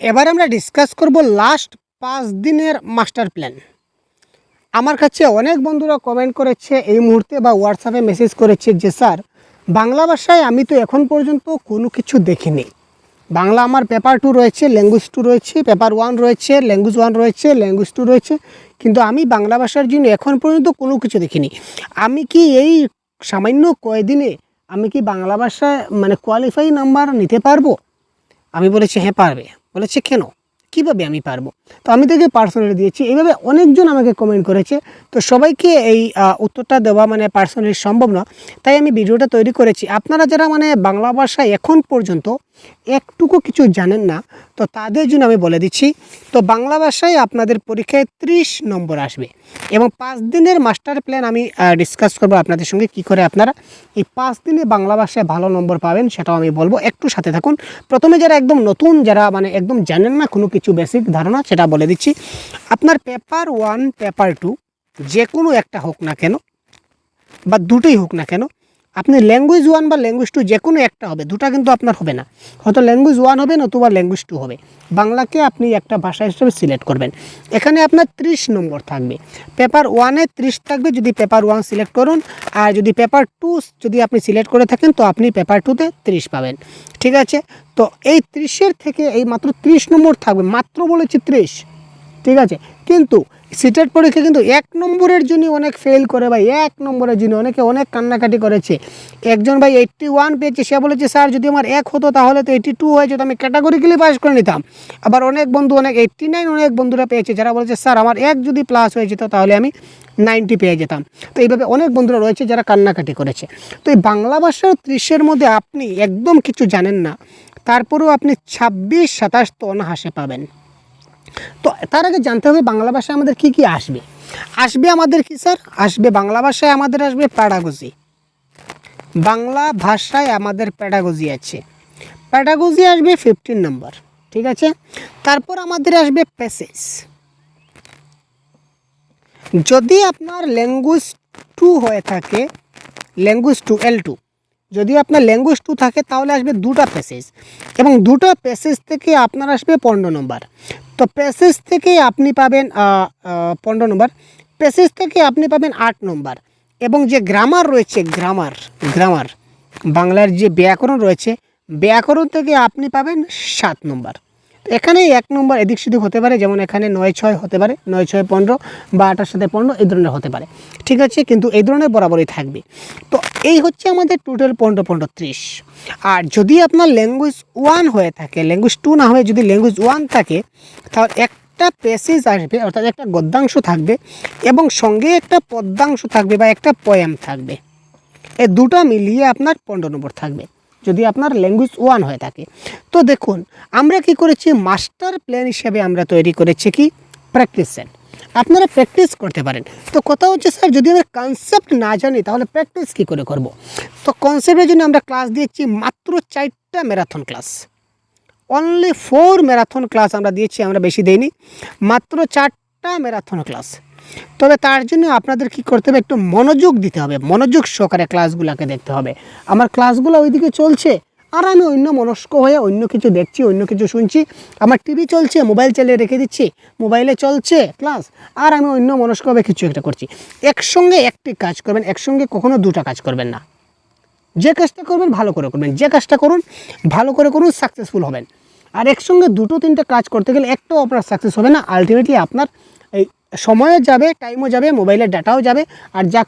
এবার আমরা ডিসকাস করব লাস্ট পাঁচ দিনের মাস্টার প্ল্যান আমার কাছে অনেক বন্ধুরা কমেন্ট করেছে, এই মুহূর্তে বা হোয়াটসঅ্যাপে মেসেজ করেছে যে, স্যার, বাংলা ভাষায় আমি তো এখন পর্যন্ত কোনো কিছু দেখিনি। বাংলা আমার পেপার টু রয়েছে ল্যাঙ্গুয়েজ টু রয়েছে পেপার ওয়ান রয়েছে ল্যাঙ্গুয়েজ ওয়ান রয়েছে ল্যাঙ্গুয়েজ টু রয়েছে, কিন্তু আমি বাংলা ভাষার জন্য এখন পর্যন্ত কোনো কিছু দেখিনি। আমি কি এই সামান্য কয়দিনে আমি কি বাংলা ভাষায় মানে কোয়ালিফাই নাম্বার নিতে পারব? আমি বলেছি হ্যাঁ পারবে। বলেছে কেন? কীভাবে আমি পারব? তো আমি তাকে পার্সোনালি দিয়েছি। এইভাবে অনেকজন আমাকে কমেন্ট করেছে। তো সবাইকে এই উত্তরটা দেওয়া মানে পার্সোনালি সম্ভব না তাই আমি ভিডিওটা তৈরি করেছি। আপনারা যারা মানে বাংলা ভাষা এখন পর্যন্ত একটুকু কিছু জানেন না, তো তাদের জন্য আমি বলে দিচ্ছি, তো বাংলা ভাষায় আপনাদের পরীক্ষায় ত্রিশ নম্বর আসবে এবং পাঁচ দিনের মাস্টার প্ল্যান আমি ডিসকাস করব আপনাদের সঙ্গে কি করে আপনারা এই পাঁচ দিনে বাংলা ভাষায় ভালো নম্বর পাবেন সেটাও আমি বলব। একটু সাথে থাকুন। প্রথমে যারা একদম নতুন, যারা মানে একদম জানেন না, কোনো কিছু বেসিক ধারণা, সেটা বলে দিচ্ছি। আপনার পেপার ওয়ান পেপার টু যে কোনো একটা হোক না কেন বা দুটোই হোক না কেন আপনি ল্যাঙ্গুয়েজ ওয়ান বা ল্যাঙ্গুয়েজ টু যে কোনো একটা হবে, দুটা কিন্তু আপনার হবে না। হয়তো ল্যাঙ্গুয়েজ ওয়ান হবে, নতুবা ল্যাঙ্গুয়েজ টু হবে। বাংলাকে আপনি একটা ভাষা হিসেবে সিলেক্ট করবেন। এখানে আপনার ত্রিশ নম্বর থাকবে। পেপার ওয়ানে ত্রিশ থাকবে, যদি পেপার ওয়ান সিলেক্ট করুন। আর যদি পেপার টু যদি আপনি সিলেক্ট করে থাকেন, তো আপনি পেপার টুতে ত্রিশ পাবেন। ঠিক আছে? তো এই ত্রিশের থেকে এই মাত্র ত্রিশ নম্বর থাকবে। মাত্র বলেছি ত্রিশ। ঠিক আছে? কিন্তু সিটের পরীক্ষা কিন্তু এক নম্বরের জন্য অনেক ফেল করে ভাই, এক নম্বরের জন্য অনেকে অনেক কান্নাকাটি করেছে। একজন ভাই এইট্টি ওয়ান পেয়েছে, সে বলেছে, স্যার, যদি আমার এক হতো তাহলে তো এইটি টু হয়ে যেত, আমি ক্যাটাগরিক্যালি পাস করে নিতাম। আবার অনেক বন্ধু, অনেক এইট্টি নাইন অনেক বন্ধুরা পেয়েছে, যারা বলেছে, স্যার, আমার এক যদি প্লাস হয়ে যেত তাহলে আমি নাইনটি পেয়ে যেতাম। তো এইভাবে অনেক বন্ধুরা রয়েছে যারা কান্নাকাটি করেছে। তো এই বাংলা ভাষার ত্রিশের মধ্যে আপনি একদম কিছু জানেন না, তারপরেও আপনি ছাব্বিশ সাতাশ তো অনাহাসে পাবেন। তো তার আগে জানতে হবে বাংলা ভাষায় আমাদের কি কি আসবে। আসবে আমাদের কি স্যার? আসবে বাংলা ভাষায় আমাদের আসবে প্যাডাগজি বাংলা ভাষায় আমাদের প্যাডাগজি আছে। প্যাডাগজি আসবে ফিফটিন নম্বর ঠিক আছে? তারপর আমাদের আসবে প্যাসেজ যদি আপনার ল্যাঙ্গুয়েজ টু হয়ে থাকে ল্যাঙ্গুয়েজ টু এল টু যদি আপনার ল্যাঙ্গুয়েজ টু থাকে, তাহলে আসবে দুটা প্যাসেজ এবং দুটো প্যাসেজ থেকে আপনার আসবে পনেরো নম্বর তো প্যাসেজ থেকে আপনি পাবেন পনেরো নম্বর প্যাসেজ থেকে আপনি পাবেন আট নম্বর এবং যে গ্রামার রয়েছে গ্রামার গ্রামার বাংলার যে ব্যাকরণ রয়েছে, ব্যাকরণ থেকে আপনি পাবেন সাত নম্বর এখানে এক নম্বর এদিক সেদিক হতে পারে, যেমন এখানে নয় ছয় হতে পারে, নয় ছয় পনেরো বা আটার সাথে পনেরো এই ধরনের হতে পারে। ঠিক আছে, কিন্তু এই ধরনের বরাবরই থাকবে। তো এই হচ্ছে আমাদের টোটাল পনেরো পনেরো ত্রিশ। আর যদি আপনার ল্যাঙ্গুয়েজ ওয়ান হয়ে থাকে ল্যাঙ্গুয়েজ টু না হয়ে যদি ল্যাঙ্গুয়েজ ওয়ান থাকে, তাহলে একটা প্যাসেজ আসবে, অর্থাৎ একটা গদ্যাংশ থাকবে এবং সঙ্গে একটা পদ্যাংশ থাকবে বা একটা পয়াম থাকবে। এই দুটো মিলিয়ে আপনার পনেরো নম্বর থাকবে। যদি আপনার ল্যাঙ্গুয়েজ ওয়ান হয়ে থাকে। তো দেখুন, আমরা কি করেছি? মাস্টার প্ল্যান হিসেবে আমরা তৈরি করেছি কি? প্র্যাকটিস সেট আপনারা প্র্যাকটিস করতে পারেন। তো কথা হচ্ছে স্যার যদি আমরা কনসেপ্ট না জানি, তাহলে প্র্যাকটিস কী করে করব? তো কনসেপ্টের জন্য আমরা ক্লাস দিয়েছি মাত্র চারটা marathon class only four marathon class আমরা দিয়েছি, আমরা বেশি দেইনি। মাত্র চারটা ম্যারাথন ক্লাস তবে তার জন্য আপনাদের কি করতে হবে? একটু মনোযোগ দিতে হবে। মনোযোগ সহকারে ক্লাসগুলোকে দেখতে হবে। আমার ক্লাসগুলো ওইদিকে চলছে আর আমি অন্য মনস্ক হয়ে অন্য কিছু দেখছি, অন্য কিছু শুনছি। আমার টিভি চলছে, মোবাইল চালিয়ে রেখে দিচ্ছি, মোবাইলে চলছে ক্লাস আর আমি অন্য মনস্কভাবে কিছু একটা করছি। একসঙ্গে একটি কাজ করবেন, একসঙ্গে কখনো দুটা কাজ করবেন না। যে কাজটা করবেন, ভালো করে করবেন। যে কাজটা করুন, ভালো করে করুন সাকসেসফুল হবেন। আর একসঙ্গে দুটো তিনটে কাজ করতে গেলে একটাও আপনার সাকসেস হবে না। আলটিমেটলি আপনার সময়ও যাবে টাইমও যাবে মোবাইলের ডাটাও যাবে, আর যা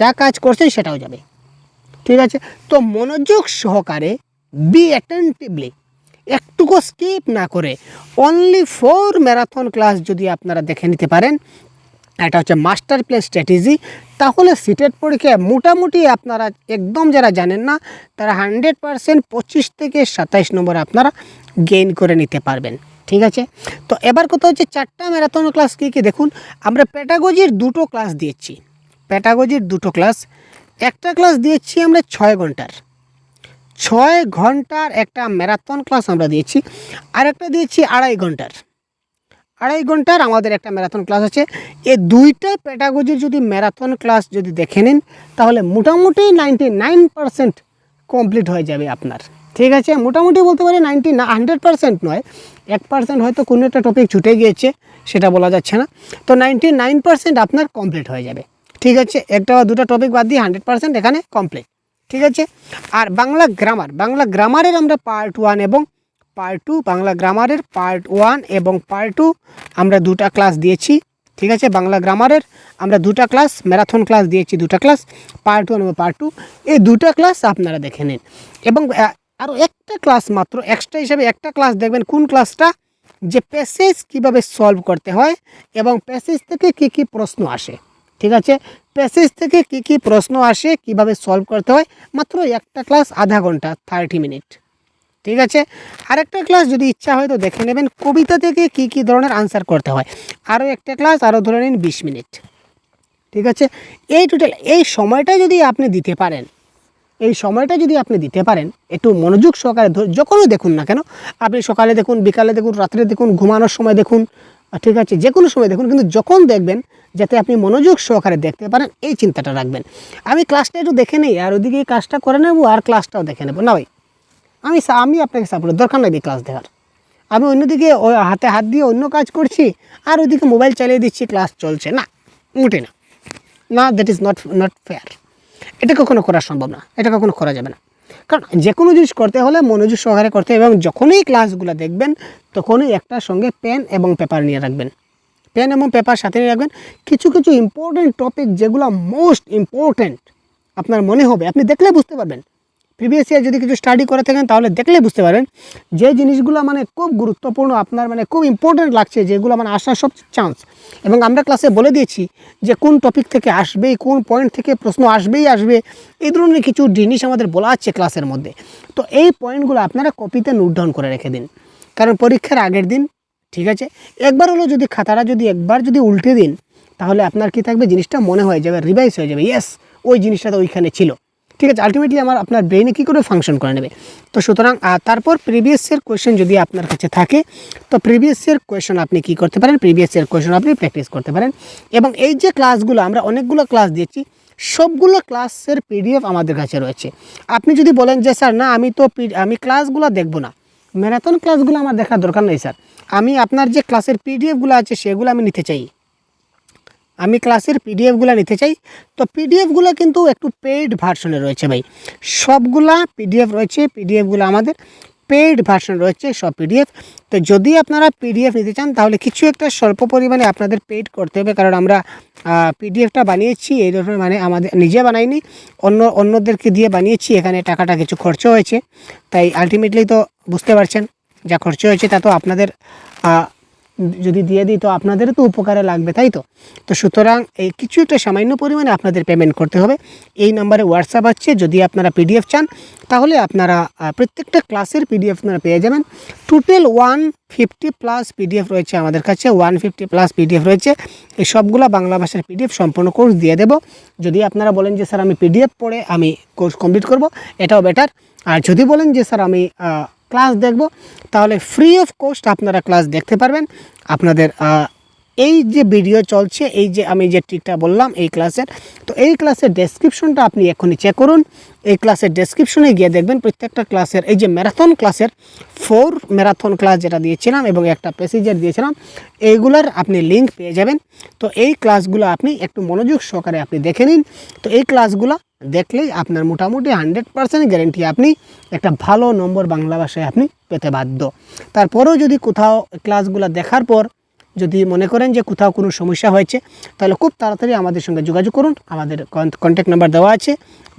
যা কাজ করছেন সেটাও যাবে। ঠিক আছে? তো মনোযোগ সহকারে বি অ্যাটেন্টিভলি একটুকু স্কিপ না করে অনলি ফোর ম্যারাথন ক্লাস যদি আপনারা দেখে নিতে পারেন, এটা হচ্ছে মাস্টার প্ল্যান স্ট্র্যাটেজি তাহলে সিটের পরীক্ষায় মোটামুটি আপনারা একদম যারা জানেন না, তারা হান্ড্রেড পারসেন্ট পঁচিশ থেকে সাতাইশ নম্বর আপনারা গেইন করে নিতে পারবেন। ঠিক আছে? তো এবার কথা হচ্ছে চারটা ম্যারাথন ক্লাস কী কী? দেখুন, আমরা প্যাটাগজির দুটো ক্লাস দিয়েছি। প্যাটাগজির দুটো ক্লাস একটা ক্লাস দিয়েছি আমরা ছয় ঘণ্টার। ছয় ঘণ্টার একটা ম্যারাথন ক্লাস আমরা দিয়েছি। আর একটা দিয়েছি আড়াই ঘণ্টার। আড়াই ঘণ্টার আমাদের একটা ম্যারাথন ক্লাস আছে। এই দুইটা প্যাটাগজির যদি ম্যারাথন ক্লাস যদি দেখে নিন, তাহলে মোটামুটি নাইনটি নাইন পারসেন্ট কমপ্লিট হয়ে যাবে আপনার। ঠিক আছে, মোটামুটি বলতে পারি নাইনটি না হান্ড্রেড পার্সেন্ট নয়। এক পার্সেন্ট হয়তো কোনো একটা টপিক ছুটে গিয়েছে, সেটা বলা যাচ্ছে না। তো নাইনটি নাইন পার্সেন্ট আপনার কমপ্লিট হয়ে যাবে। ঠিক আছে, একটা বা দুটো টপিক বাদ দিয়ে হান্ড্রেড পার্সেন্ট এখানে কমপ্লিট ঠিক আছে? আর বাংলা গ্রামার বাংলা গ্রামারের আমরা পার্ট ওয়ান এবং পার্ট টু বাংলা গ্রামারের পার্ট ওয়ান এবং পার্ট টু আমরা দুটা ক্লাস দিয়েছি। ঠিক আছে? বাংলা গ্রামারের আমরা দুটা ক্লাস ম্যারাথন ক্লাস দিয়েছি দুটা ক্লাস পার্ট ওয়ান এবং পার্ট টু এই দুটা ক্লাস আপনারা দেখে নিন। এবং আরও একটা ক্লাস মাত্র এক্সট্রা হিসাবে একটা ক্লাস দেখবেন কোন ক্লাসটা যে প্যাসেজ কীভাবে সলভ করতে হয় এবং প্যাসেজ থেকে কি কি প্রশ্ন আসে, ঠিক আছে? প্যাসেজ থেকে কি কি প্রশ্ন আসে, কীভাবে সলভ করতে হয়? মাত্র একটা ক্লাস আধা ঘণ্টা থার্টি মিনিট ঠিক আছে? আরেকটা ক্লাস যদি ইচ্ছা হয় তো দেখে নেবেন, কবিতা থেকে কি কি ধরনের আনসার করতে হয়। আরও একটা ক্লাস আরও ধরে নিন বিশ মিনিট ঠিক আছে? এই টোটাল এই সময়টা যদি আপনি দিতে পারেন এই সময়টা যদি আপনি দিতে পারেন, একটু মনোযোগ সহকারে যখনই দেখুন না কেন, আপনি সকালে দেখুন, বিকালে দেখুন, রাত্রে দেখুন, ঘুমানোর সময় দেখুন ঠিক আছে, যে কোনো সময় দেখুন, কিন্তু যখন দেখবেন যাতে আপনি মনোযোগ সহকারে দেখতে পারেন, এই চিন্তাটা রাখবেন। আমি ক্লাসটা একটু দেখে নেই, আর ওদিকে এই কাজটা করে নেব, আর ক্লাসটাও দেখে নেব। না ভাই, আমি আমি আপনাকে সাপোর্ট দরকার নেই ক্লাস দেখার আমি অন্যদিকে হাতে হাত দিয়ে অন্য কাজ করছি, আর ওইদিকে মোবাইল চালিয়ে দিচ্ছি ক্লাস চলছে না মোটে না। না that is not not fair এটা কখনো করা সম্ভব না। এটা কখনো করা যাবে না। কারণ যে কোনো জিনিস করতে হলে মনোযোগ সহকারে করতে এবং যখনই ক্লাসগুলো দেখবেন, তখনই একটা সঙ্গে পেন এবং পেপার নিয়ে রাখবেন। পেন এবং পেপার সাথে নিয়ে রাখবেন। কিছু কিছু ইম্পর্টেন্ট টপিক যেগুলো মোস্ট ইম্পর্টেন্ট আপনার মনে হবে। আপনি দেখলে বুঝতে পারবেন। প্রিভিয়াস ইয়ার যদি কিছু স্টাডি করে থাকেন, তাহলে দেখলে বুঝতে পারবেন যে জিনিসগুলো মানে খুব গুরুত্বপূর্ণ, আপনার মানে খুব ইম্পর্টেন্ট লাগছে, যেগুলো মানে আসার সব চান্স এবং আমরা ক্লাসে বলে দিয়েছি যে কোন টপিক থেকে আসবে কোন পয়েন্ট থেকে প্রশ্ন আসবেই আসবে, এই ধরনের কিছু জিনিস আমাদের বলা আছে ক্লাসের মধ্যে। তো এই পয়েন্টগুলো আপনারা কপিতে নোট ডাউন করে রেখে দিন। কারণ পরীক্ষার আগের দিন, ঠিক আছে? একবার হলো যদি খাতাটা যদি একবার যদি উল্টে দিন, তাহলে আপনার কি থাকবে? জিনিসটা মনে হয়ে যাবে রিভাইজ হয়ে যাবে। ইয়েস ওই জিনিসটা তো ওইখানে ছিল। ঠিক আছে আলটিমেটলি আমার, আপনার ব্রেনে কী করে ফাংশন করে নেবে? তো সুতরাং তারপর প্রিভিয়াস ইয়ার কোয়েশ্চেন যদি আপনার কাছে থাকে, তো প্রিভিয়াস ইয়ার কোয়েশ্চেন আপনি কী করতে পারেন? প্রিভিয়াস ইয়ার কোয়েশ্চেন আপনি প্র্যাকটিস করতে পারেন। এবং এই যে ক্লাসগুলো আমরা অনেকগুলো ক্লাস দিয়েছি, সবগুলো ক্লাসের পিডিএফ আমাদের কাছে রয়েছে। আপনি যদি বলেন যে, স্যার, না, আমি তো আমি ক্লাসগুলো দেখব না। ম্যারাথন ক্লাসগুলো আমার দেখার দরকার নেই, স্যার। আমি আপনার যে ক্লাসের পিডিএফগুলো আছে, সেগুলো আমি নিতে চাই। আমি ক্লাসের পিডিএফগুলো নিতে চাই। তো পিডিএফগুলো কিন্তু একটু পেইড ভার্সনে রয়েছে ভাই। সবগুলা পিডিএফ রয়েছে পিডিএফগুলো আমাদের পেইড ভার্সন রয়েছে, সব পিডিএফ তো যদি আপনারা পিডিএফ নিতে চান, তাহলে কিছু একটা স্বল্প পরিমাণে আপনাদের পেইড করতে হবে, কারণ আমরা পিডিএফটা বানিয়েছি, এই ধরনের মানে আমাদের নিজে বানাইনি, অন্য, অন্যদেরকে দিয়ে বানিয়েছি, এখানে টাকাটা কিছু খরচ হয়েছে। তাই আলটিমেটলি তো বুঝতে পারছেন, যা খরচ হয়েছে তা তো আপনাদের যদি দিয়ে দিই, তো আপনাদেরও তো উপকারে লাগবে, তাই তো? তো সুতরাং এই কিছু একটা সামান্য পরিমাণে আপনাদের পেমেন্ট করতে হবে। এই নাম্বারে হোয়াটসঅ্যাপ আছে, যদি আপনারা পিডিএফ চান, তাহলে আপনারা প্রত্যেকটা ক্লাসের পিডিএফ আপনারা পেয়ে যাবেন। Total one fifty plus PDF রয়েছে আমাদের কাছে ওয়ান ফিফটি প্লাস পিডিএফ রয়েছে। এই সবগুলো বাংলা ভাষার পিডিএফ সম্পূর্ণ কোর্স দিয়ে দেব। যদি আপনারা বলেন যে, স্যার, আমি পিডিএফ পড়ে আমি কোর্স কমপ্লিট করব, এটাও বেটার আর যদি বলেন যে, স্যার, আমি ক্লাস দেখব, তাহলে ফ্রি অফ কস্ট আপনারা ক্লাস দেখতে পারবেন। আপনাদের এই যে ভিডিও চলছে, এই যে আমি যে ট্রিকটা বললাম, এই ক্লাসের তো এই ক্লাসের ডেসক্রিপশনটা আপনি এখনই চেক করুন। এই ক্লাসের ডেসক্রিপশনে গিয়ে দেখবেন, প্রত্যেকটা ক্লাসের এই যে ম্যারাথন ক্লাসের ফোর ম্যারাথন ক্লাস যেটা দিয়েছিলাম এবং একটা প্যাসেঞ্জার দিয়েছিলাম, এইগুলার আপনি লিঙ্ক পেয়ে যাবেন। তো এই ক্লাসগুলো আপনি একটু মনোযোগ সহকারে আপনি দেখে নিন। তো এই ক্লাসগুলো দেখলেই আপনার মোটামুটি হান্ড্রেড পার্সেন্ট গ্যারেন্টি আপনি একটা ভালো নম্বর বাংলা ভাষায় আপনি পেতে বাধ্য। তারপরেও যদি কোথাও ক্লাসগুলো দেখার পর যদি মনে করেন যে কোথাও কোনো সমস্যা হয়েছে, তাহলে খুব তাড়াতাড়ি আমাদের সঙ্গে যোগাযোগ করুন, আমাদের কন্ট্যাক্ট নাম্বার দেওয়া আছে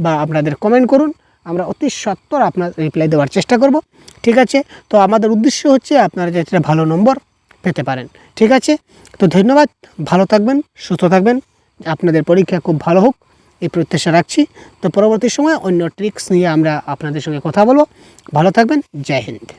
বা আপনাদের কমেন্ট করুন, আমরা অতি সত্বর আপনার রিপ্লাই দেওয়ার চেষ্টা করব, ঠিক আছে? তো আমাদের উদ্দেশ্য হচ্ছে আপনারা যাতে ভালো নম্বর পেতে পারেন, ঠিক আছে? তো ধন্যবাদ, ভালো থাকবেন, সুস্থ থাকবেন, আপনাদের পরীক্ষা খুব ভালো হোক। এই প্রত্যাশা রাখছি। তো পরবর্তী সময় অন্য ট্রিক্স নিয়ে আমরা আপনাদের সঙ্গে কথা বলব। ভালো থাকবেন। জয় হিন্দ।